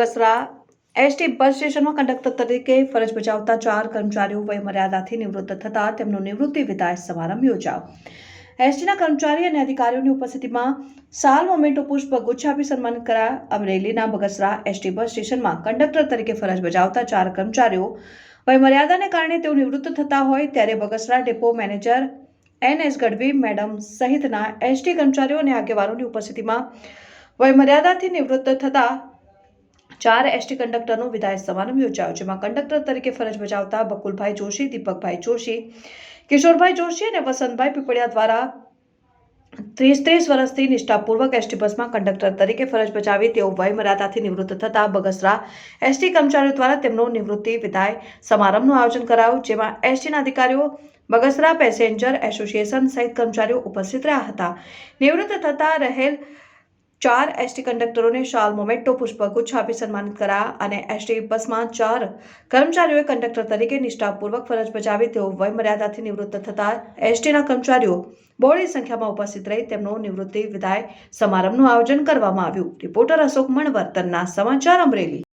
Bagasara ST bus સ્ટેશનમાં conductor તરીકે ફરજ બજાવતા ચાર કર્મચારીઓ વયમર્યાદાથી નિવૃત્ત થતાં તેમનો નિવૃત્તિ વિદાય સમારંભ યોજાયો. એસટીના કર્મચારી અને અધિકારીઓની ઉપસ્થિતિમાં સાલ મોમેન્ટો પુષ્પ ગુચ્છ આપી સન્માનિત કરાયા અમરેલીના બગસરા એસટી બસ સ્ટેશનમાં કંડક્ટર તરીકે ફરજ બજાવતા ચાર કર્મચારીઓ વયમર્યાદાને કારણે તેઓ નિવૃત્ત થતા હોય ત્યારે Bagasara depot manager N S Gadhvi, madam સહિતના એસટી કર્મચારીઓ અને આગેવાનોની ઉપસ્થિતિમાં વયમર્યાદાથી નિવૃત્ત થતા ચાર એસટી કંડક્ટરનો વિદાય સમારંભ યોજાયો, જેમાં કંડક્ટર તરીકે ફરજ બજાવતા બકુલભાઈ જોશી, દીપકભાઈ જોશી, કિશોરભાઈ જોશી અને વસંતભાઈ પીપળિયા દ્વારા ત્રીસ ત્રીસ વર્ષથી નિષ્ઠાપૂર્વક એસટી બસમાં કંડક્ટર તરીકે ફરજ બજાવી તેઓ વયમર્યાદાથી નિવૃત્ત થતા બગસરા એસટી કર્મચારીઓ દ્વારા તેમનો નિવૃત્તિ વિદાય સમારંભનું આયોજન કરાયું, જેમાં એસટીના અધિકારીઓ, બગસરા પેસેન્જર એસોસિએશન સહિત કર્મચારીઓ ઉપસ્થિત રહ્યા હતા. નિવૃત્ત થતા રહેલ ચાર એસટી કંડક્ટરોને શાલ મોમેન્ટો પુષ્પગુચ્છ આપી સન્માનિત કરાયા અને એસટી બસમાં ચાર કર્મચારીઓએ કંડક્ટર તરીકે નિષ્ઠાપૂર્વક ફરજ બજાવી તેઓ વયમર્યાદાથી નિવૃત્ત થતા એસટીના કર્મચારીઓ બહોળી સંખ્યામાં ઉપસ્થિત રહી તેમનો નિવૃત્તિ વિદાય સમારંભનું આયોજન કરવામાં આવ્યું. રિપોર્ટર અશોક મણવર્તનના સમાચાર અમરેલી.